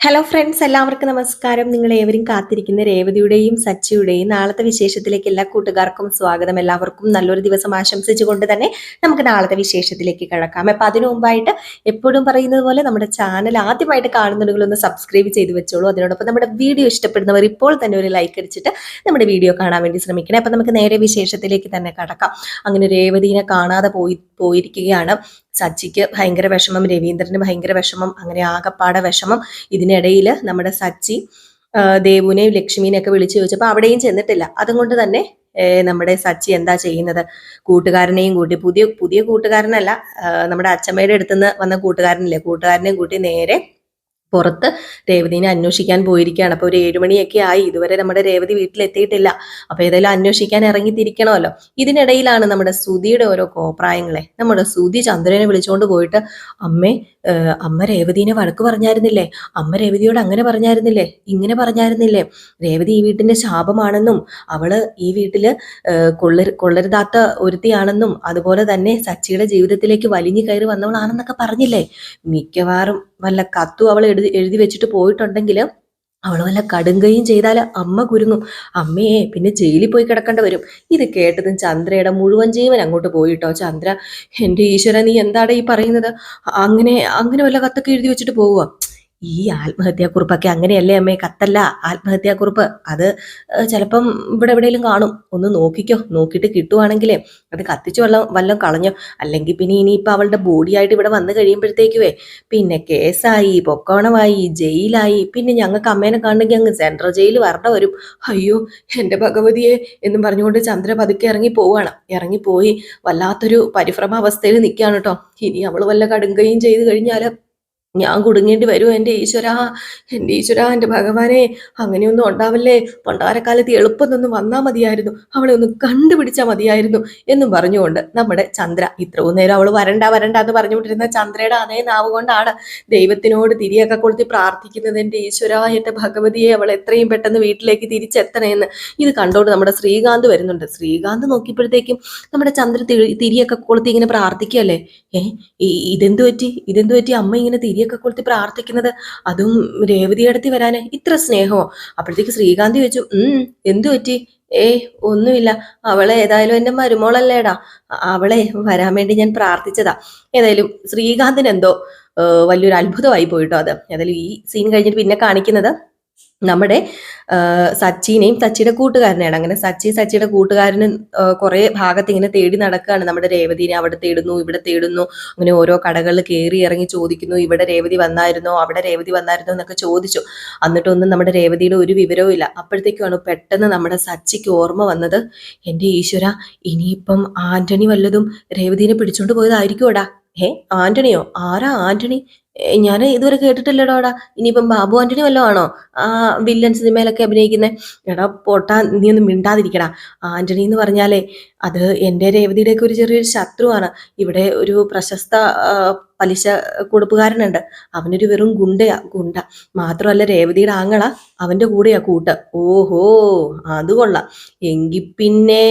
Hello friends എല്ലാവർക്കും നമസ്കാരം. നിങ്ങൾ ഏവരും കാത്തിരിക്കുന്ന രേവതിയുടെയും സച്ചിയുടെയും നാളത്തെ വിശേഷത്തിലേക്ക് എല്ലാ കൂട്ടുകാർക്കും സ്വാഗതം. എല്ലാവർക്കും നല്ലൊരു ദിവസം ആശംസിച്ചുകൊണ്ട് തന്നെ നമുക്ക് നാളത്തെ വിശേഷത്തിലേക്ക് കിടക്കാം. അപ്പൊ അതിനു മുമ്പായിട്ട് എപ്പോഴും പറയുന്നത് പോലെ നമ്മുടെ ചാനൽ ആദ്യമായിട്ട് കാണുന്നുണ്ടെങ്കിൽ ഒന്ന് സബ്സ്ക്രൈബ് ചെയ്ത് വെച്ചോളൂ. അതിനോടൊപ്പം നമ്മുടെ വീഡിയോ ഇഷ്ടപ്പെടുന്നവർ ഇപ്പോൾ തന്നെ ഒരു ലൈക്ക് അടിച്ചിട്ട് നമ്മുടെ വീഡിയോ കാണാൻ വേണ്ടി ശ്രമിക്കണം. അപ്പൊ നമുക്ക് നേരെ വിശേഷത്തിലേക്ക് തന്നെ കടക്കാം. അങ്ങനെ രേവതിനെ കാണാതെ പോയി പോയിരിക്കുകയാണ്. സച്ചിക്ക് ഭയങ്കര വിഷമം രവീന്ദ്രന് ഭയങ്കര വിഷമം അങ്ങനെ ആകപ്പാടെ വിഷമം. ഇതിനിടയിൽ നമ്മുടെ സച്ചി ദേവുവിനെയും ലക്ഷ്മിനെയൊക്കെ വിളിച്ചു ചോദിച്ചപ്പോൾ അവിടെയും ചെന്നിട്ടില്ല. അതുകൊണ്ട് തന്നെ നമ്മുടെ സച്ചി എന്താ ചെയ്യുന്നത്? കൂട്ടുകാരനെയും കൂട്ടി പുതിയ പുതിയ കൂട്ടുകാരനല്ല നമ്മുടെ അച്ഛമ്മയുടെ അടുത്തുനിന്ന് വന്ന കൂട്ടുകാരനില്ലേ? കൂട്ടുകാരനെയും കൂട്ടി നേരെ പുറത്ത് രേവതിനെ അന്വേഷിക്കാൻ പോയിരിക്കുകയാണ്. അപ്പോൾ ഒരു ഏഴുമണിയൊക്കെ ആയി. ഇതുവരെ നമ്മുടെ രേവതി വീട്ടിലെത്തിയിട്ടില്ല. അപ്പോൾ ഏതായാലും അന്വേഷിക്കാൻ ഇറങ്ങി തിരിക്കണമല്ലോ ഇതിനിടയിലാണ് നമ്മുടെ സുധിയുടെ ഓരോ കോപ്രായങ്ങളെ. നമ്മുടെ സുധി ചന്ദ്രനെ വിളിച്ചുകൊണ്ട് പോയിട്ട് അമ്മേ അമ്മ രേവതിനെ വഴക്ക് പറഞ്ഞായിരുന്നില്ലേ? അമ്മ രേവതിയോട് അങ്ങനെ പറഞ്ഞായിരുന്നില്ലേ? ഇങ്ങനെ പറഞ്ഞായിരുന്നില്ലേ? രേവതി ഈ വീട്ടിന്റെ ശാപമാണെന്നും അവൾ ഈ വീട്ടിൽ കൊള്ളർ കൊള്ളരു കൊള്ളരുതാത്ത ഒരുത്തിയാണെന്നും അതുപോലെ തന്നെ സച്ചിയുടെ ജീവിതത്തിലേക്ക് വലിഞ്ഞു കയറി വന്നവളാണെന്നൊക്കെ പറഞ്ഞില്ലേ? മിക്കവാറും വല്ല കത്തും അവൾ എഴുതി എഴുതി വെച്ചിട്ട് പോയിട്ടുണ്ടെങ്കിൽ അവൾ വല്ല കടുങ്കയും ചെയ്താൽ അമ്മ കുരുങ്ങും. അമ്മയെ പിന്നെ ജയിലിൽ പോയി കിടക്കേണ്ടി വരും. ഇത് കേട്ടതും ചന്ദ്രയുടെ മുഴുവൻ ജീവൻ അങ്ങോട്ട് പോയിട്ടോ? ചന്ദ്ര എന്റെ ഈശ്വര നീ എന്താടാ ഈ പറയുന്നത്? അങ്ങനെ അങ്ങനെ വല്ല കത്തൊക്കെ എഴുതി വെച്ചിട്ട് പോവുക ഈ ആത്മഹത്യാക്കുറിപ്പൊക്കെ അങ്ങനെയല്ലേ അമ്മേ? കത്തല്ല ആത്മഹത്യാക്കുറിപ്പ്. അത് ചിലപ്പം ഇവിടെ എവിടെയെങ്കിലും കാണും. ഒന്ന് നോക്കിക്കോ. നോക്കിയിട്ട് കിട്ടുവാണെങ്കിലേ അത് കത്തിച്ചു വല്ല വല്ലതും കളഞ്ഞോ. അല്ലെങ്കിൽ പിന്നെ ഇനിയിപ്പോൾ അവളുടെ ബോഡിയായിട്ട് ഇവിടെ വന്നു കഴിയുമ്പോഴത്തേക്കുവേ പിന്നെ കേസായി പൊക്കോണമായി ജയിലായി. പിന്നെ ഞങ്ങൾക്ക് അമ്മേനെ കാണണമെങ്കിൽ അങ്ങ് സെൻട്രൽ ജയിൽ വരണ്ട വരും. അയ്യോ എന്റെ ഭഗവതിയെ എന്നും പറഞ്ഞുകൊണ്ട് ചന്ദ്ര പതുക്കെ ഇറങ്ങി പോവുകയാണ് ഇറങ്ങിപ്പോയി വല്ലാത്തൊരു പരിഭ്രമാവസ്ഥയിൽ നിൽക്കുകയാണ് കേട്ടോ. ഇനി അവൾ വല്ല കടുങ്കയും ചെയ്ത് കഴിഞ്ഞാൽ ഞാൻ കുടുങ്ങേണ്ടി വരുമോ എന്റെ ഈശ്വരാ എന്റെ ഈശ്വരാ എന്റെ ഭഗവാനെ. അങ്ങനെയൊന്നും ഉണ്ടാവല്ലേ? പണ്ടാരക്കാലത്ത് എളുപ്പം നിന്ന് വന്നാൽ മതിയായിരുന്നു. അവളെ ഒന്ന് കണ്ടുപിടിച്ചാൽ മതിയായിരുന്നു എന്നും പറഞ്ഞുകൊണ്ട് നമ്മുടെ ചന്ദ്ര ഇത്രയും നേരം അവൾ വരണ്ട വരണ്ട എന്ന് പറഞ്ഞുകൊണ്ടിരുന്ന ചന്ദ്രയുടെ അതേ നാവ് കൊണ്ടാണ് ദൈവത്തിനോട് തിരിയൊക്കെ കൊളുത്തി പ്രാർത്ഥിക്കുന്നത്. എന്റെ ഈശ്വര എന്റെ ഭഗവതിയെ അവൾ എത്രയും പെട്ടെന്ന് വീട്ടിലേക്ക് തിരിച്ചെത്തണമെന്ന് ഇത് കണ്ടോണ്ട് നമ്മുടെ ശ്രീകാന്ത് വരുന്നുണ്ട്. ശ്രീകാന്ത് നോക്കിയപ്പോഴത്തേക്കും നമ്മുടെ ചന്ദ്ര തിരി- തിരിയൊക്കെ കൊളുത്തി ഇങ്ങനെ പ്രാർത്ഥിക്കുകയല്ലേ? ഏ ഈ- ഇതെന്ത് പറ്റി? ഇതെന്ത് പറ്റി? അമ്മ ഇങ്ങനെ തിരിയൊക്കെ കൊളുത്തി പ്രാർത്ഥിക്കുന്നത്. അതും രേവതി അടുത്ത് വരാന് ഇത്ര സ്നേഹമോ? അപ്പോഴത്തേക്ക് ശ്രീകാന്തി വെച്ചു ഉം എന്തു പറ്റി? ഏ ഒന്നുമില്ല. അവളെ ഏതായാലും എന്റെ മരുമോളല്ലേടാ. അവളെ വരാൻ വേണ്ടി ഞാൻ പ്രാർത്ഥിച്ചതാ. ഏതായാലും ശ്രീകാന്തിന് എന്തോ വലിയൊരു അത്ഭുതമായി പോയിട്ടോ അത്. ഏതായാലും ഈ സീൻ കഴിഞ്ഞിട്ട് പിന്നെ കാണിക്കുന്നത് നമ്മുടെ സച്ചിനെയും സച്ചിയുടെ കൂട്ടുകാരനെയാണ്. അങ്ങനെ സച്ചി സച്ചിയുടെ കൂട്ടുകാരന് കുറെ ഭാഗത്ത് ഇങ്ങനെ തേടി നടക്കുകയാണ്. നമ്മുടെ രേവതിനെ അവിടെ തേടുന്നു ഇവിടെ തേടുന്നു. അങ്ങനെ ഓരോ കടകളിൽ കയറി ഇറങ്ങി ചോദിക്കുന്നു ഇവിടെ രേവതി വന്നായിരുന്നോ? അവിടെ രേവതി വന്നായിരുന്നോ? എന്നൊക്കെ ചോദിച്ചു. എന്നിട്ടൊന്നും നമ്മുടെ രേവതിയുടെ ഒരു വിവരവും ഇല്ല. അപ്പോഴത്തേക്കുമാണ് പെട്ടെന്ന് നമ്മുടെ സച്ചിക്ക് ഓർമ്മ വന്നത് എന്റെ ഈശ്വര ഇനിയിപ്പം ആന്റണി വല്ലതും രേവതിനെ പിടിച്ചോണ്ട് പോയതായിരിക്കുമോടാ ഏ ആന്റണിയോ? ആരാ ആന്റണി? ഞാൻ ഇതുവരെ കേട്ടിട്ടില്ലടോ കേട്ടിട്ടില്ലടോടാ ഇനിയിപ്പം ബാബു ആന്റണി വല്ലതും ആണോ? ആ വില്ലൻ സിനിമയിലൊക്കെ അഭിനയിക്കുന്നത് എടാ പൊട്ടാ നീ ഒന്നും മിണ്ടാതിരിക്കടാ. ആന്റണി എന്ന് പറഞ്ഞാലേ അത് എന്റെ രേവതിയുടെയൊക്കെ ഒരു ചെറിയൊരു ശത്രുവാണ്. ഇവിടെ ഒരു പ്രശസ്ത പലിശ കൊടുപ്പുകാരനുണ്ട്. അവനൊരു വെറും ഗുണ്ടയാ ഗുണ്ട. മാത്രമല്ല രേവതിയുടെ ആങ്ങള അവന്റെ കൂടെയാ കൂട്ട്. ഓഹോ അത് കൊള്ളാം. എങ്കിൽ പിന്നെ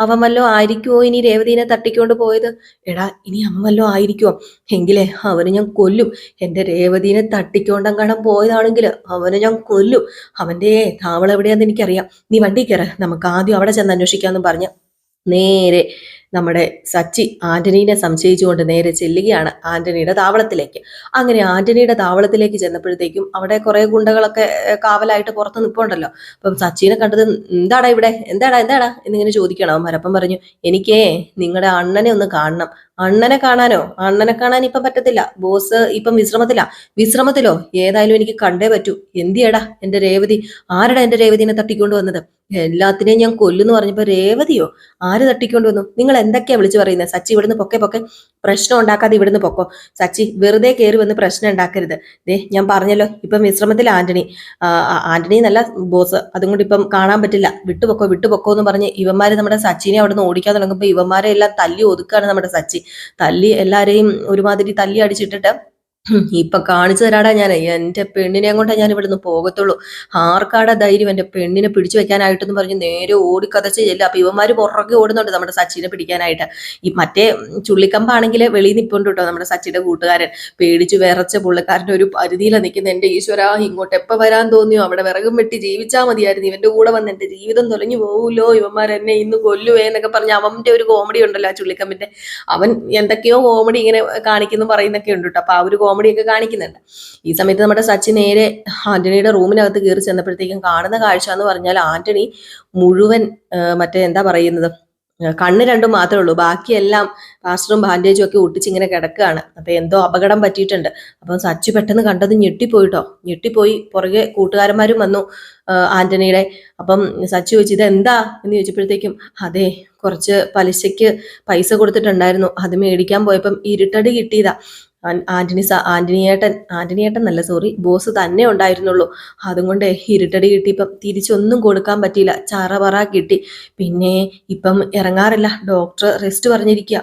അവൻ വല്ലോ ആയിരിക്കുമോ ഇനി രേവതിനെ തട്ടിക്കൊണ്ട് പോയത്? എടാ ഇനി അവൻ വല്ലോ ആയിരിക്കുമോ എങ്കിലേ അവന് ഞാൻ കൊല്ലും. എന്റെ രേവതിനെ തട്ടിക്കൊണ്ടങ്ങാണം പോയതാണെങ്കിൽ അവനെ ഞാൻ കൊല്ലും. അവന്റെ താവളം എവിടെയാന്ന് എനിക്കറിയാം. നീ വണ്ടി കയറ. നമുക്ക് ആദ്യം അവിടെ ചെന്ന് അന്വേഷിക്കാമെന്ന് പറഞ്ഞ് നേരെ നമ്മുടെ സച്ചി ആന്റണീനെ സംശയിച്ചുകൊണ്ട് നേരെ ചെല്ലുകയാണ് ആന്റണിയുടെ താവളത്തിലേക്ക്. അങ്ങനെ ആന്റണിയുടെ താവളത്തിലേക്ക് ചെന്നപ്പോഴത്തേക്കും അവിടെ കുറെ ഗുണ്ടകളൊക്കെ കാവലായിട്ട് പുറത്ത് നിൽപ്പുണ്ടല്ലോ അപ്പം സച്ചിനെ കണ്ടത് എന്താടാ ഇവിടെ? എന്താടാ എന്താടാ? എന്നിങ്ങനെ ചോദിക്കണം അവന്മാർ അപ്പം പറഞ്ഞു എനിക്കേ നിങ്ങളുടെ അണ്ണനെ ഒന്ന് കാണണം. അണ്ണനെ കാണാനോ? അണ്ണനെ കാണാൻ ഇപ്പം പറ്റത്തില്ല. ബോസ് ഇപ്പം വിശ്രമത്തിലാ. വിശ്രമത്തിലോ? ഏതായാലും എനിക്ക് കണ്ടേ പറ്റൂ. എന്തിയടാ എന്റെ രേവതി? ആരടാ എന്റെ രേവതിനെ തട്ടിക്കൊണ്ട് വന്നത്? എല്ലാത്തിനെയും ഞാൻ കൊല്ലുന്നു പറഞ്ഞപ്പോ രേവതിയോ? ആര് തട്ടിക്കൊണ്ട് വന്നു? നിങ്ങൾ എന്തൊക്കെയാ വിളിച്ചു പറയുന്നത് സച്ചി ഇവിടുന്ന് പൊക്കെ പൊക്കെ പ്രശ്നം ഉണ്ടാക്കാതെ ഇവിടുന്ന് പൊക്കോ? സച്ചി വെറുതെ കയറി വന്ന് പ്രശ്നം ഉണ്ടാക്കരുത്. ദേ ഞാൻ പറഞ്ഞല്ലോ ഇപ്പം വിശ്രമത്തിൽ ആന്റണി. ആന്റണി നല്ല ബോസ്. അതുകൊണ്ട് ഇപ്പം കാണാൻ പറ്റില്ല. വിട്ടുപൊക്കോ വിട്ടുപൊക്കോ എന്ന് പറഞ്ഞ് ഇവന്മാര് നമ്മുടെ സച്ചിനെ അവിടെ നിന്ന് ഓടിക്കാൻ തുടങ്ങുമ്പോൾ ഇവന്മാരെ എല്ലാം തല്ലി ഒതുക്കാണ് നമ്മുടെ സച്ചി. തല്ലി എല്ലാരെയും ഒരുമാതിരി തല്ലി അടിച്ചിട്ടിട്ട് ഇപ്പൊ കാണിച്ചു തരാടാ ഞാൻ എന്റെ പെണ്ണിനെ കൊണ്ടാ ഞാൻ ഇവിടുന്ന് പോകത്തുള്ളൂ. ആർക്കാടാ ധൈര്യം എന്റെ പെണ്ണിനെ പിടിച്ചു വെക്കാനായിട്ടെന്ന് പറഞ്ഞ് നേരെ ഓടിക്കതച്ച് ചെല്ലുക അപ്പൊ ഇവന്മാര് പുറകെ ഓടുന്നുണ്ട് നമ്മുടെ സച്ചിനെ പിടിക്കാനായിട്ട്. ഈ മറ്റേ ചുള്ളിക്കമ്പാണെങ്കിൽ വെളിയിൽ നിൽപ്പുണ്ട് കേട്ടോ നമ്മുടെ സച്ചിന്റെ കൂട്ടുകാരൻ. പേടിച്ചു വിറച്ച പുള്ളിക്കാരന്റെ ഒരു പരിധിയിലാണ് നിൽക്കുന്ന എന്റെ ഈശ്വര ഇങ്ങോട്ട് എപ്പോ വരാൻ തോന്നിയോ? അവിടെ വിറകും വെട്ടി ജീവിച്ചാൽ മതിയായിരുന്നു. ഇവന്റെ കൂടെ വന്ന് എന്റെ ജീവിതം തൊലഞ്ഞു പോകൂലോ ഇവന്മാർ എന്നെ ഇന്ന് കൊല്ലുവേ എന്നൊക്കെ പറഞ്ഞ് അവന്റെ ഒരു കോമഡി ഉണ്ടല്ലോ ആ ചുള്ളിക്കമ്പിന്റെ. അവൻ എന്തൊക്കെയോ കോമഡി ഇങ്ങനെ കാണിക്കുന്നു പറയുന്നൊക്കെ ഉണ്ട് കേട്ടോ. അപ്പൊ ആ ഒരു കോമഡി ഒക്കെ കാണിക്കുന്നുണ്ട്. ഈ സമയത്ത് നമ്മുടെ സച്ചിൻ നേരെ ആന്റണിയുടെ റൂമിനകത്ത് കയറി ചെന്നപ്പോഴത്തേക്കും കാണുന്ന കാഴ്ച എന്ന് പറഞ്ഞാൽ ആന്റണി മുഴുവൻ മറ്റേ എന്താ പറയുന്നത്? കണ്ണ് രണ്ടും മാത്രമേ ഉള്ളൂ. ബാക്കിയെല്ലാം പ്ലാസ്റ്ററും ബാൻഡേജും ഒക്കെ ഒട്ടിച്ച് ഇങ്ങനെ കിടക്കുകയാണ്. അപ്പൊ എന്തോ അപകടം പറ്റിയിട്ടുണ്ട്. അപ്പം സച്ചു പെട്ടെന്ന് കണ്ടത് ഞെട്ടിപ്പോയിട്ടോ? ഞെട്ടിപ്പോയി പുറകെ കൂട്ടുകാരന്മാരും വന്നു ആന്റണിയുടെ. അപ്പം സച്ചു ചോദിച്ചു ഇതെന്താ? എന്ന് ചോദിച്ചപ്പോഴത്തേക്കും അതെ കുറച്ച് പലിശയ്ക്ക് പൈസ കൊടുത്തിട്ടുണ്ടായിരുന്നു. അത് മേടിക്കാൻ പോയപ്പം ഇരുട്ടടി കിട്ടിയതാ. ആന്റണി സ ആന്റണിയേട്ടൻ ആന്റണിയേട്ടൻ നല്ല സോറി ബോസ് തന്നെ ഉണ്ടായിരുന്നുള്ളൂ. അതും കൊണ്ട് ഇരുട്ടടി കിട്ടിയപ്പം തിരിച്ചൊന്നും കൊടുക്കാൻ പറ്റിയില്ല. ചറപറ കിട്ടി. പിന്നെ ഇപ്പം ഇറങ്ങാറില്ല. ഡോക്ടർ റെസ്റ്റ് പറഞ്ഞിരിക്കുക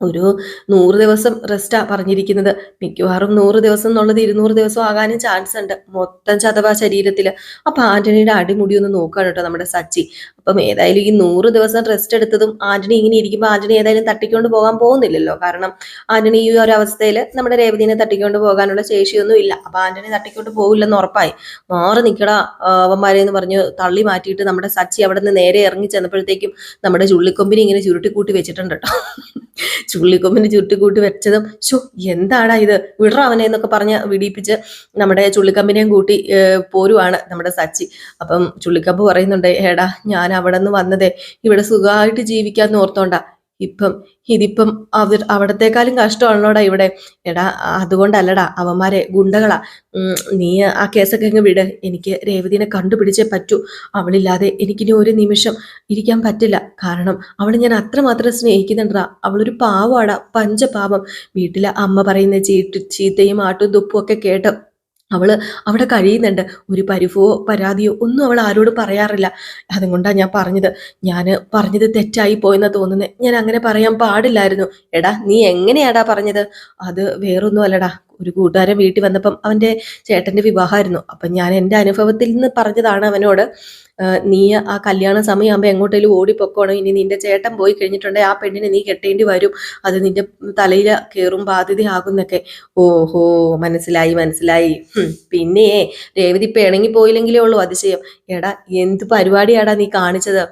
ഒരു നൂറ് ദിവസം റെസ്റ്റാ പറഞ്ഞിരിക്കുന്നത്. മിക്കവാറും നൂറ് ദിവസം എന്നുള്ളത് ഇരുന്നൂറ് ദിവസം ആകാനും ചാൻസ് ഉണ്ട്. മൊത്തം ചതവാ ശരീരത്തിൽ അപ്പൊ ആന്റണിയുടെ അടിമുടി ഒന്ന് നോക്കുകയാണ് കേട്ടോ നമ്മുടെ സച്ചി. അപ്പം ഏതായാലും ഈ നൂറ് ദിവസം റെസ്റ്റ് എടുത്തതും ആന്റണി ഇങ്ങനെ ഇരിക്കുമ്പോൾ ആന്റണി ഏതായാലും തട്ടിക്കൊണ്ട് പോകാൻ പോകുന്നില്ലല്ലോ. കാരണം ആന്റണി ഈ ഒരു അവസ്ഥയിൽ നമ്മുടെ രേവതിനെ തട്ടിക്കൊണ്ട് പോകാനുള്ള ശേഷിയൊന്നും ഇല്ല. അപ്പൊ ആന്റണി തട്ടിക്കൊണ്ട് പോകില്ലെന്ന് ഉറപ്പായി. മാറി നിൽക്കട അവന്മാരെ എന്ന് പറഞ്ഞ് തള്ളി മാറ്റിയിട്ട് നമ്മുടെ സച്ചി അവിടെ നിന്ന് നേരെ ഇറങ്ങി ചെന്നപ്പോഴത്തേക്കും നമ്മുടെ ചുള്ളിക്കൊമ്പിനെ ഇങ്ങനെ ചുരുട്ടിക്കൂട്ടി വെച്ചിട്ടുണ്ട് കേട്ടോ ചുള്ളിക്കൊമ്പിന് ചുരുട്ടിക്കൂട്ടി വെച്ചതും ഷോ എന്താടാ ഇത്? വിടറ അവനെ എന്നൊക്കെ പറഞ്ഞ് വിടിയിപ്പിച്ച് നമ്മുടെ ചുള്ളിക്കമ്പിനെയും കൂട്ടി പോരുവാണ് നമ്മുടെ സച്ചി. അപ്പം ചുള്ളിക്കമ്പ് പറയുന്നുണ്ട് ഏടാ ഞാൻ അവിടെ നിന്ന് വന്നത്. ഇവിടെ സുഖമായിട്ട് ജീവിക്കാന്ന് ഓർത്തോണ്ടാ. ഇപ്പം ഇതിപ്പം അവർ അവിടത്തെക്കാളും കഷ്ടമാണല്ലോടാ ഇവിടെ. എടാ അതുകൊണ്ടല്ലടാ അവന്മാരെ ഗുണ്ടകളാ. നീ ആ കേസൊക്കെ അങ്ങ് വിട്. എനിക്ക് രേവതിനെ കണ്ടുപിടിച്ചേ പറ്റൂ. അവളില്ലാതെ എനിക്കിനി ഒരു നിമിഷം ഇരിക്കാൻ പറ്റില്ല. കാരണം അവളെ ഞാൻ അത്രമാത്രം സ്നേഹിക്കുന്നുണ്ടാ അവളൊരു പാവാടാ പഞ്ചപാപം. വീട്ടിലെ അമ്മ പറയുന്ന ചീട്ട് ചീത്തയും ആട്ടും തുപ്പും ഒക്കെ കേട്ട് അവൾ അവിടെ കഴിയുന്നുണ്ട്. ഒരു പരിഭവോ പരാതിയോ ഒന്നും അവൾ ആരോട് പറയാറില്ല. അതുകൊണ്ടാണ് ഞാൻ പറഞ്ഞത്. ഞാൻ പറഞ്ഞത് തെറ്റായി പോയെന്ന് തോന്നുന്നത് ഞാൻ അങ്ങനെ പറയാൻ പാടില്ലായിരുന്നു. എടാ നീ എങ്ങനെയാടാ പറഞ്ഞത്? അത് വേറൊന്നും അല്ലടാ ഒരു കൂട്ടുകാരൻ വീട്ടിൽ വന്നപ്പം അവന്റെ ചേട്ടന്റെ വിവാഹമായിരുന്നു. അപ്പം ഞാൻ എന്റെ അനുഭവത്തിൽ നിന്ന് പറഞ്ഞതാണ് അവനോട് നീ ആ കല്യാണ സമയമാകുമ്പോൾ എങ്ങോട്ടേലും ഓടിപ്പൊക്കോണം ഇനി നിന്റെ ചേട്ടൻ പോയി കഴിഞ്ഞിട്ടുണ്ടെങ്കിൽ ആ പെണ്ണിനെ നീ കെട്ടേണ്ടി വരും. അത് നിന്റെ തലയിൽ കയറും ബാധ്യതയാകുന്നൊക്കെ ഓഹോ മനസ്സിലായി മനസ്സിലായി. പിന്നെ രേവതി ഇപ്പം ഇണങ്ങി പോയില്ലെങ്കിലേ ഉള്ളൂ അതിശയം. എടാ എന്ത് പരിപാടിയാടാ നീ കാണിച്ചത്?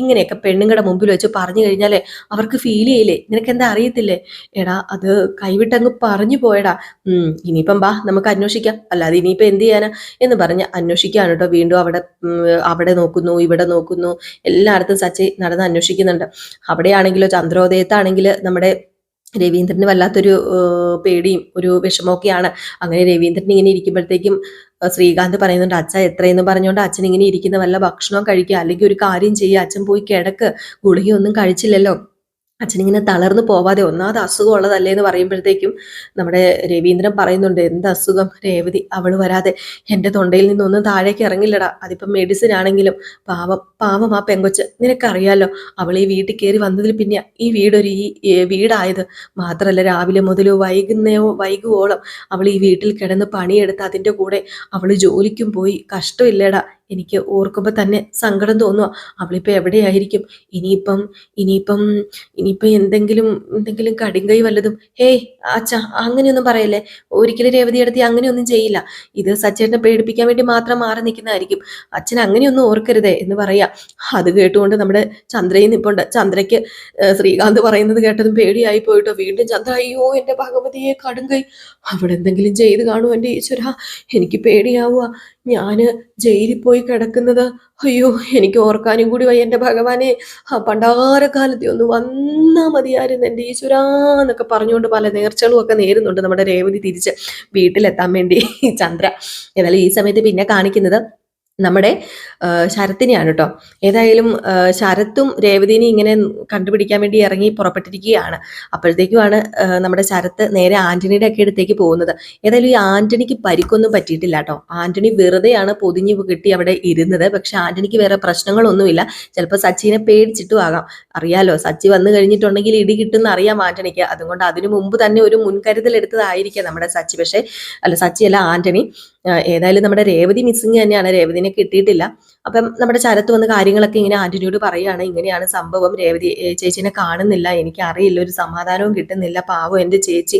ഇങ്ങനെയൊക്കെ പെണ്ണുങ്ങളുടെ മുമ്പിൽ വെച്ച് പറഞ്ഞു കഴിഞ്ഞാലേ അവർക്ക് ഫീൽ ചെയ്യില്ലേ? നിനക്ക് എന്താ അറിയത്തില്ലേ? എടാ അത് കൈവിട്ടങ്ങ് പറഞ്ഞു പോയടാ. ഇനിയിപ്പം ബാ നമുക്ക് അന്വേഷിക്കാം. അല്ലാതെ ഇനിയിപ്പം എന്ത് ചെയ്യാനാ? എന്ന് പറഞ്ഞ് അന്വേഷിക്കുകയാണ് കേട്ടോ വീണ്ടും അവിടെ അവിടെ നോക്കുന്നു ഇവിടെ നോക്കുന്നു. എല്ലായിടത്തും സച്ചി നടന്ന് അന്വേഷിക്കുന്നുണ്ട്. അവിടെയാണെങ്കിലോ ചന്ദ്രോദയത്താണെങ്കിൽ നമ്മുടെ രവീന്ദ്രന് വല്ലാത്തൊരു പേടിയും ഒരു വിഷമമൊക്കെയാണ്. അങ്ങനെ രവീന്ദ്രൻ ഇങ്ങനെ ഇരിക്കുമ്പോഴത്തേക്കും ശ്രീകാന്ത് പറയുന്നുണ്ട് അച്ഛ എത്രയെന്ന് പറഞ്ഞുകൊണ്ട് അച്ഛൻ ഇങ്ങനെ ഇരിക്കുന്ന വല്ല ഭക്ഷണവും കഴിക്കുക. അല്ലെങ്കിൽ ഒരു കാര്യം ചെയ്യുക. അച്ഛൻ പോയി കിടക്ക്. ഗുളികയൊന്നും കഴിച്ചില്ലല്ലോ. അച്ഛനിങ്ങനെ തളർന്നു പോവാതെ ഒന്നാമത് അസുഖം ഉള്ളതല്ലേ എന്ന് പറയുമ്പോഴത്തേക്കും നമ്മുടെ രവീന്ദ്രൻ പറയുന്നുണ്ട് എന്ത് അസുഖം? രേവതി അവൾ വരാതെ എന്റെ തൊണ്ടയിൽ നിന്നൊന്നും താഴേക്ക് ഇറങ്ങില്ലടാ. അതിപ്പം മെഡിസിൻ ആണെങ്കിലും പാവം പാവം ആ പെങ്കൊച്ച്. നിനക്കറിയാലോ അവൾ ഈ വീട്ടിൽ കയറി വന്നതിൽ പിന്നെ ഈ വീടൊരു ഈ വീടായത്. മാത്രമല്ല രാവിലെ മുതൽ വൈകുന്നേവോ വൈകുവോളം അവൾ ഈ വീട്ടിൽ കിടന്ന് പണിയെടുത്ത് അതിന്റെ കൂടെ അവൾ ജോലിക്കും പോയി. കഷ്ടമില്ലേടാ. എനിക്ക് ഓർക്കുമ്പോൾ തന്നെ സങ്കടം തോന്നുക അവളിപ്പോൾ എവിടെയായിരിക്കും? ഇനിയിപ്പം ഇനിയിപ്പം ഇനിയിപ്പം എന്തെങ്കിലും എന്തെങ്കിലും കടുങ്കൈ വല്ലതും. ഹേയ് അച്ഛ അങ്ങനെയൊന്നും പറയല്ലേ? ഒരിക്കലും രേവതി എടുത്തി അങ്ങനെയൊന്നും ചെയ്യില്ല. ഇത് സച്ചേട്ടനെ പേടിപ്പിക്കാൻ വേണ്ടി മാത്രം മാറി നിൽക്കുന്നതായിരിക്കും. അച്ഛൻ അങ്ങനെയൊന്നും ഓർക്കരുതേ എന്ന് പറയാം. അത് കേട്ടുകൊണ്ട് നമ്മുടെ ചന്ദ്രയും നിപ്പുണ്ട്. ചന്ദ്രയ്ക്ക് ശ്രീകാന്ത് പറയുന്നത് കേട്ടതും പേടിയായി പോയിട്ടോ. വീണ്ടും ചന്ദ്ര അയ്യോ എന്റെ ഭഗവതിയെ കടുങ്കൈ. അവിടെ എന്തെങ്കിലും ചെയ്ത് കാണുമോ എന്റെ ഈശ്വര? എനിക്ക് പേടിയാവുക ഞാൻ ജയിലിൽ പോയി കിടക്കുന്നത്. അയ്യോ എനിക്ക് ഓർക്കാനും കൂടി വയ്യ എന്റെ ഭഗവാനെ. ആ പണ്ടാരക്കാലത്തെ ഒന്ന് വന്നാ മതിയായിരുന്നു എന്റെ ഈശ്വരാന്നൊക്കെ പറഞ്ഞുകൊണ്ട് പല നേർച്ചകളും ഒക്കെ നേരുന്നുണ്ട് നമ്മുടെ രേവതി തിരിച്ച് വീട്ടിലെത്താൻ വേണ്ടി ചന്ദ്ര. എന്നാലും ഈ സമയത്ത് പിന്നെ കാണിക്കുന്നത് നമ്മുടെ ശരത്തിനെയാണ് കേട്ടോ ഏതായാലും ശരത്തും രേവതിനെ ഇങ്ങനെ കണ്ടുപിടിക്കാൻ വേണ്ടി ഇറങ്ങി പുറപ്പെട്ടിരിക്കുകയാണ്. അപ്പോഴത്തേക്കുമാണ് നമ്മുടെ ശരത്ത് നേരെ ആന്റണിയുടെ ഒക്കെ അടുത്തേക്ക് പോകുന്നത്. ഏതായാലും ഈ ആന്റണിക്ക് പരിക്കൊന്നും പറ്റിയിട്ടില്ല കേട്ടോ ആന്റണി വെറുതെയാണ് പൊതിഞ്ഞു കിട്ടി അവിടെ ഇരുന്നത്. പക്ഷെ ആന്റണിക്ക് വേറെ പ്രശ്നങ്ങളൊന്നുമില്ല. ചിലപ്പോൾ സച്ചിനെ പേടിച്ചിട്ടും ആകാം. അറിയാലോ സച്ചി വന്നു കഴിഞ്ഞിട്ടുണ്ടെങ്കിൽ ഇടി കിട്ടുന്ന അറിയാം ആന്റണിക്ക്. അതുകൊണ്ട് അതിനു മുമ്പ് തന്നെ ഒരു മുൻകരുതൽ എടുത്തതായിരിക്കാം നമ്മുടെ സച്ചി. പക്ഷേ അല്ല സച്ചി അല്ല ആന്റണി ഏതായാലും നമ്മുടെ രേവതി മിസ്സിങ് തന്നെയാണ്. രേവതിനെ കിട്ടിയിട്ടില്ല. അപ്പം നമ്മുടെ ശരത്ത് വന്ന് കാര്യങ്ങളൊക്കെ ഇങ്ങനെ ആന്റണിയോട് പറയുകയാണ് ഇങ്ങനെയാണ് സംഭവം. രേവതി ചേച്ചീനെ കാണുന്നില്ല എനിക്ക് അറിയില്ല ഒരു സമാധാനവും കിട്ടുന്നില്ല. പാവം എന്റെ ചേച്ചി.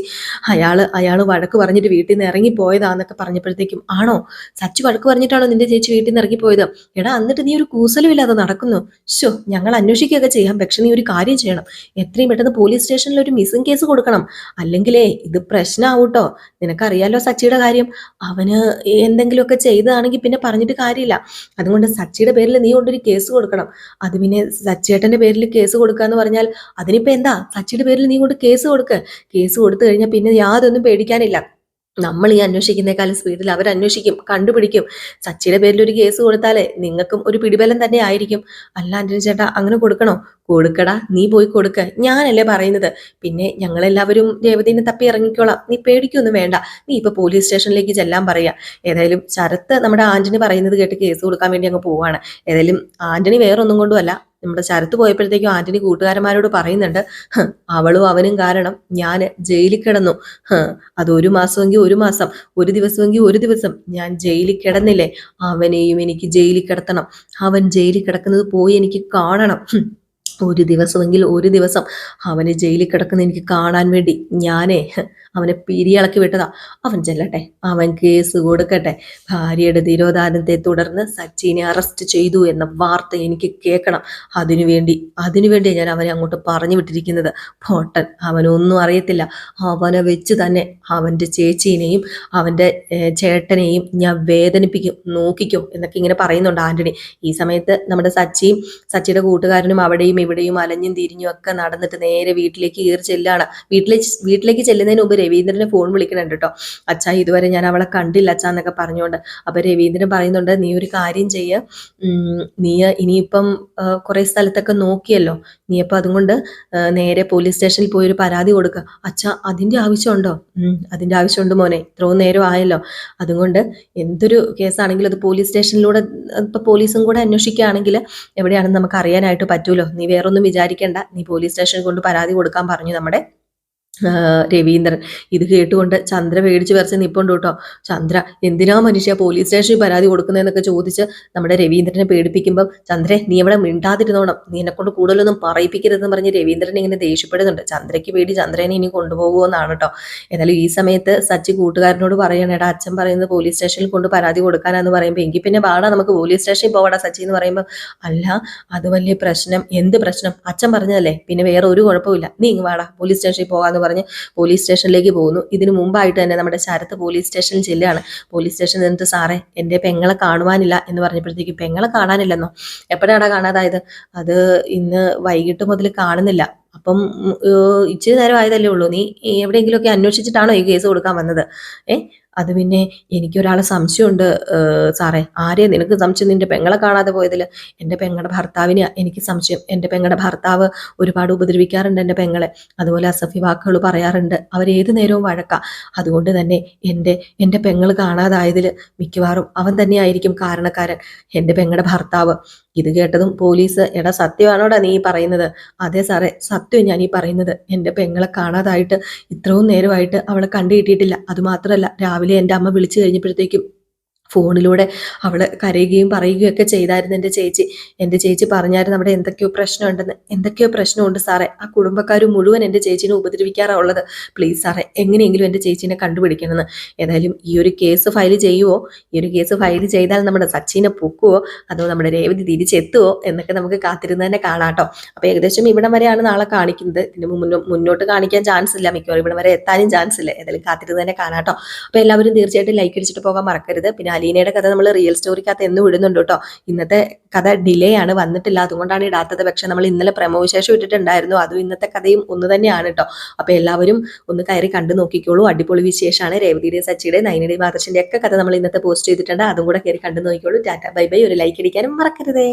അയാൾ അയാൾ വഴക്ക് പറഞ്ഞിട്ട് വീട്ടിൽ നിന്ന് ഇറങ്ങിപ്പോയതാന്നൊക്കെ പറഞ്ഞപ്പോഴത്തേക്കും ആണോ? സച്ച് വഴക്ക് പറഞ്ഞിട്ടാണോ നിന്റെ ചേച്ചി വീട്ടിൽ നിന്ന് ഇറങ്ങിപ്പോയത് എടാ എന്നിട്ട് നീ ഒരു കൂസലും ഇല്ലാതെ നടക്കുന്നു. ഷോ ഞങ്ങൾ അന്വേഷിക്കുകയൊക്കെ ചെയ്യാം. പക്ഷെ നീ ഒരു കാര്യം ചെയ്യണം. എത്രയും പെട്ടെന്ന് പോലീസ് സ്റ്റേഷനിൽ ഒരു മിസ്സിംഗ് കേസ് കൊടുക്കണം. അല്ലെങ്കിലേ ഇത് പ്രശ്നമാവൂട്ടോ നിനക്കറിയാലോ സച്ചിയുടെ കാര്യം. അവന് എന്തെങ്കിലുമൊക്കെ ചെയ്തതാണെങ്കിൽ പിന്നെ പറഞ്ഞിട്ട് കാര്യമില്ല. അതുകൊണ്ട് സച്ചിയുടെ പേരിൽ നീ കൊണ്ടൊരു കേസ് കൊടുക്കണം. അത് പിന്നെ സച്ചേട്ടന്റെ പേരിൽ കേസ് കൊടുക്കുക എന്ന് പറഞ്ഞാൽ അതിനിപ്പോ എന്താ? സച്ചിയുടെ പേരിൽ നീ കൊണ്ട് കേസ് കൊടുക്ക്. കേസ് കൊടുത്തു കഴിഞ്ഞാൽ പിന്നെ യാതൊന്നും പേടിക്കാനില്ല. നമ്മൾ ഈ അന്വേഷിക്കുന്നേക്കാളും സ്പീഡിൽ അവർ അന്വേഷിക്കും കണ്ടുപിടിക്കും. സച്ചിയുടെ പേരിൽ ഒരു കേസ് കൊടുത്താലേ നിങ്ങൾക്കും ഒരു പിടിബലം തന്നെ ആയിരിക്കും. അല്ല ആന്റണി ചേട്ടാ അങ്ങനെ കൊടുക്കണോ? കൊടുക്കടാ നീ പോയി കൊടുക്ക. ഞാനല്ലേ പറയുന്നത്. പിന്നെ ഞങ്ങളെല്ലാവരും രേവതിനെ തപ്പി ഇറങ്ങിക്കോളാം. നീ പേടിക്കൊന്നും വേണ്ട. നീ ഇപ്പൊ പോലീസ് സ്റ്റേഷനിലേക്ക് ചെല്ലാൻ പറയാ. ഏതായാലും ശരത്ത് നമ്മുടെ ആന്റണി പറയുന്നത് കേട്ട് കേസ് കൊടുക്കാൻ വേണ്ടി അങ്ങ് പോവാണ്. ഏതായാലും ആന്റണി വേറൊന്നും കൊണ്ടുമല്ല നമ്മുടെ ശരത്ത് പോയപ്പോഴത്തേക്കും ആന്റണി കൂട്ടുകാരന്മാരോട് പറയുന്നുണ്ട് അവളും അവനും കാരണം ഞാൻ ജയിലിൽ കിടന്നു. അത് ഒരു മാസമെങ്കിൽ ഒരു മാസം ഒരു ദിവസമെങ്കിൽ ഒരു ദിവസം ഞാൻ ജയിലിൽ കിടന്നില്ലേ? അവനെയും എനിക്ക് ജയിലിൽ കിടത്തണം. അവൻ ജയിലിൽ കിടക്കുന്നത് പോയി എനിക്ക് കാണണം. ഒരു ദിവസമെങ്കിൽ ഒരു ദിവസം അവന് ജയിലിൽ കിടക്കുന്ന എനിക്ക് കാണാൻ വേണ്ടി ഞാനേ അവനെ പിരിയിളക്കി വിട്ടതാ. അവൻ ചെല്ലട്ടെ. അവൻ കേസ് കൊടുക്കട്ടെ. ഭാര്യയുടെ തിരോധാനത്തെ തുടർന്ന് സച്ചിനെ അറസ്റ്റ് ചെയ്തു എന്ന വാർത്ത എനിക്ക് കേൾക്കണം. അതിനുവേണ്ടി അതിനുവേണ്ടി ഞാൻ അവനെ അങ്ങോട്ട് പറഞ്ഞു വിട്ടിരിക്കുന്നത്. പോട്ടൻ അവനൊന്നും അറിയത്തില്ല. അവനെ വെച്ച് തന്നെ അവന്റെ ചേച്ചീനെയും അവന്റെ ചേട്ടനെയും ഞാൻ വേദനിപ്പിക്കും നോക്കിക്കോ എന്നൊക്കെ ഇങ്ങനെ പറയുന്നുണ്ട് ആന്റണി. ഈ സമയത്ത് നമ്മുടെ സച്ചിയും സച്ചിയുടെ കൂട്ടുകാരനും അവിടെയും ഇവിടെയും അലഞ്ഞും തിരിഞ്ഞും ഒക്കെ നടന്നിട്ട് നേരെ വീട്ടിലേക്ക് കയറി ചെല്ലാണ്. വീട്ടിലേക്ക് വീട്ടിലേക്ക് ചെല്ലുന്നതിന് മുമ്പ് രവീന്ദ്രനെ ഫോൺ വിളിക്കണുണ്ട് കേട്ടോ അച്ഛാ ഇതുവരെ ഞാൻ അവളെ കണ്ടില്ല അച്ഛാ എന്നൊക്കെ പറഞ്ഞുകൊണ്ട്. അപ്പൊ രവീന്ദ്രൻ പറയുന്നുണ്ട് നീ ഒരു കാര്യം ചെയ്യ. നീ ഇനിയിപ്പം കുറെ സ്ഥലത്തൊക്കെ നോക്കിയല്ലോ. നീ അപ്പൊ അതുകൊണ്ട് നേരെ പോലീസ് സ്റ്റേഷനിൽ പോയി ഒരു പരാതി കൊടുക്കുക അച്ഛാ അതിന്റെ ആവശ്യമുണ്ടോ? അതിന്റെ ആവശ്യമുണ്ട് മോനെ. ഇത്രയും നേരം ആയല്ലോ. അതുകൊണ്ട് എന്തൊരു കേസാണെങ്കിലും അത് പോലീസ് സ്റ്റേഷനിലൂടെ ഇപ്പൊ പോലീസും കൂടെ അന്വേഷിക്കുകയാണെങ്കിൽ എവിടെയാണെന്ന് നമുക്ക് അറിയാനായിട്ട് പറ്റൂലോ. നീ വേറൊന്നും വിചാരിക്കേണ്ട. നീ പോലീസ് സ്റ്റേഷനിൽ കൊണ്ട് പരാതി കൊടുക്കാൻ പറഞ്ഞു നമ്മുടെ രവീന്ദ്രൻ. ഇത് കേട്ടുകൊണ്ട് ചന്ദ്ര പേടിച്ച് വരച്ച് നിപ്പുണ്ട് കേട്ടോ. ചന്ദ്ര എന്തിനാ മനുഷ്യ പോലീസ് സ്റ്റേഷനിൽ പരാതി കൊടുക്കുന്നതെന്നൊക്കെ ചോദിച്ച് നമ്മുടെ രവീന്ദ്രനെ പേടിപ്പിക്കുമ്പോൾ ചന്ദ്രെ നീ അവിടെ മിണ്ടാതിരുന്നോണം. നീ എന്നെക്കൊണ്ട് കൂടുതലൊന്നും പറയിപ്പിക്കരുതെന്ന് പറഞ്ഞ് രവീന്ദ്രൻ ഇങ്ങനെ ദേഷ്യപ്പെടുന്നുണ്ട്. ചന്ദ്രയ്ക്ക് പേടി ചന്ദ്രനെ ഇനി കൊണ്ടുപോകുമെന്നാണ് കേട്ടോ. എന്നാലും ഈ സമയത്ത് സച്ചി കൂട്ടുകാരനോട് പറയണം എടാ അച്ഛൻ പറയുന്നത് പോലീസ് സ്റ്റേഷനിൽ കൊണ്ട് പരാതി കൊടുക്കാനാന്ന് പറയുമ്പോൾ എങ്കിൽ പിന്നെ വാടാ നമുക്ക് പോലീസ് സ്റ്റേഷനിൽ പോവാടാ സച്ചി എന്ന് പറയുമ്പോൾ അല്ല അത് വലിയ പ്രശ്നം. എന്ത് പ്രശ്നം? അച്ഛൻ പറഞ്ഞതല്ലേ പിന്നെ വേറെ ഒരു കുഴപ്പമില്ല നീ ഇങ്ങ് വാടാ പോലീസ് സ്റ്റേഷനിൽ പോകാന്ന് പറഞ്ഞ് പോലീസ് സ്റ്റേഷനിലേക്ക് പോകുന്നു. ഇതിനു മുമ്പായിട്ട് തന്നെ നമ്മുടെ ശരത്ത് പോലീസ് സ്റ്റേഷനിൽ ചെല്ലുകയാണ്. പോലീസ് സ്റ്റേഷനിൽ നിന്നിട്ട് സാറേ എന്റെ പെങ്ങളെ കാണുവാനില്ല എന്ന് പറഞ്ഞപ്പോഴത്തേക്ക് പെങ്ങളെ കാണാനില്ലെന്നോ? എപ്പോഴാണ് കാണാതായത്? അത് ഇന്ന് വൈകിട്ട് മുതൽ കാണുന്നില്ല. അപ്പം ഇച്ചിരി നേരം ആയതല്ലേ ഉള്ളൂ. നീ എവിടെയെങ്കിലുമൊക്കെ അന്വേഷിച്ചിട്ടാണോ ഈ കേസ് കൊടുക്കാൻ വന്നത്? ഏ അത് പിന്നെ എനിക്കൊരാളെ സംശയമുണ്ട് സാറേ. ആരെ നിനക്ക് സംശയം? നിന്റെ പെങ്ങളെ കാണാതെ പോയതിൽ എന്റെ പെങ്ങളുടെ ഭർത്താവിനെ എനിക്ക് സംശയം. എന്റെ പെങ്ങളുടെ ഭർത്താവ് ഒരുപാട് ഉപദ്രവിക്കാറുണ്ട് എന്റെ പെങ്ങളെ. അതുപോലെ അസഫി വാക്കുകൾ പറയാറുണ്ട്. അവർ ഏത് നേരവും വഴക്കാം. അതുകൊണ്ട് തന്നെ എന്റെ എന്റെ പെങ്ങൾ കാണാതായതിൽ മിക്കവാറും അവൻ തന്നെയായിരിക്കും കാരണക്കാരൻ. എന്റെ പെങ്ങളുടെ ഭർത്താവ്. ഇത് കേട്ടതും പോലീസ് എടാ സത്യമാണോടാ നീ പറയുന്നത്? അതെ സാറേ സത്യം ഞാൻ ഈ പറയുന്നത്. എന്റെ പെങ്ങളെ കാണാതായിട്ട് ഇത്രയും നേരമായിട്ട് അവളെ കണ്ടു കിട്ടിയിട്ടില്ല അതുമാത്രമല്ല രാവിലെ എന്റെ അമ്മ വിളിച്ചു കഴിഞ്ഞപ്പോഴത്തേക്കും ഫോണിലൂടെ അവൾ കരയുകയും പറയുകയും ഒക്കെ ചെയ്തായിരുന്നു എന്റെ ചേച്ചി. എന്റെ ചേച്ചി പറഞ്ഞായിരുന്നു അവിടെ എന്തൊക്കെയോ പ്രശ്നമുണ്ടെന്ന്. എന്തൊക്കെയോ പ്രശ്നമുണ്ട് സാറേ. ആ കുടുംബക്കാർ മുഴുവൻ എന്റെ ചേച്ചീനെ ഉപദ്രവിക്കാറുള്ളത് പ്ലീസ് സാറേ എങ്ങനെയെങ്കിലും എന്റെ ചേച്ചീനെ കണ്ടുപിടിക്കണമെന്ന്. ഏതായാലും ഈ ഒരു കേസ് ഫയൽ ചെയ്യുവോ? ഈ ഒരു കേസ് ഫയൽ ചെയ്താൽ നമ്മുടെ സച്ചിനെ പൊക്കുവോ? അതോ നമ്മുടെ രേവതി തിരിച്ചെത്തുവോ? എന്നൊക്കെ നമുക്ക് കാത്തിരുന്ന് തന്നെ കാണാട്ടോ. അപ്പോൾ ഏകദേശം ഇവിടം വരെയാണ് നാളെ കാണിക്കുന്നത്. ഇതിന് മുന്നോ മുന്നോട്ട് കാണിക്കാൻ ചാൻസ് ഇല്ല. മിക്കവാറും ഇവിടം വരെ എത്താനും ചാൻസ് ഇല്ല. ഏതായാലും കാത്തിരുന്ന് തന്നെ കാണാട്ടോ. അപ്പോൾ എല്ലാവരും തീർച്ചയായിട്ടും ലൈക്ക് അടിച്ചിട്ട് പോകാൻ മറക്കരുത്. പിന്നെ അലീനയുടെ കഥ നമ്മൾ റിയൽ സ്റ്റോറിക്കകത്ത് എന്ന് വിടുന്നുണ്ട് കേട്ടോ. ഇന്നത്തെ കഥ ഡിലേ ആണ് വന്നിട്ടില്ല. അതുകൊണ്ടാണ് ഇടാത്തത്. പക്ഷെ നമ്മൾ ഇന്നലെ പ്രമോവിശേഷം ഇട്ടിട്ടുണ്ടായിരുന്നു. അതും ഇന്നത്തെ കഥയും ഒന്ന് തന്നെയാണ് കേട്ടോ. അപ്പൊ എല്ലാവരും ഒന്ന് കയറി കണ്ടു നോക്കിക്കോളൂ. അടിപൊളി വിശേഷമാണ്. രേവതിയുടെയും സച്ചിയുടെയും നൈനയുടെയും ആദർശിന്റെ ഒക്കെ കഥ നമ്മൾ ഇന്നത്തെ പോസ്റ്റ് ചെയ്തിട്ടുണ്ട്. അതും കൂടെ കയറി കണ്ടു നോക്കിക്കോളൂ. Tata bye bye. ഒരു ലൈക്ക് അടിക്കാനും മറക്കരുതേ.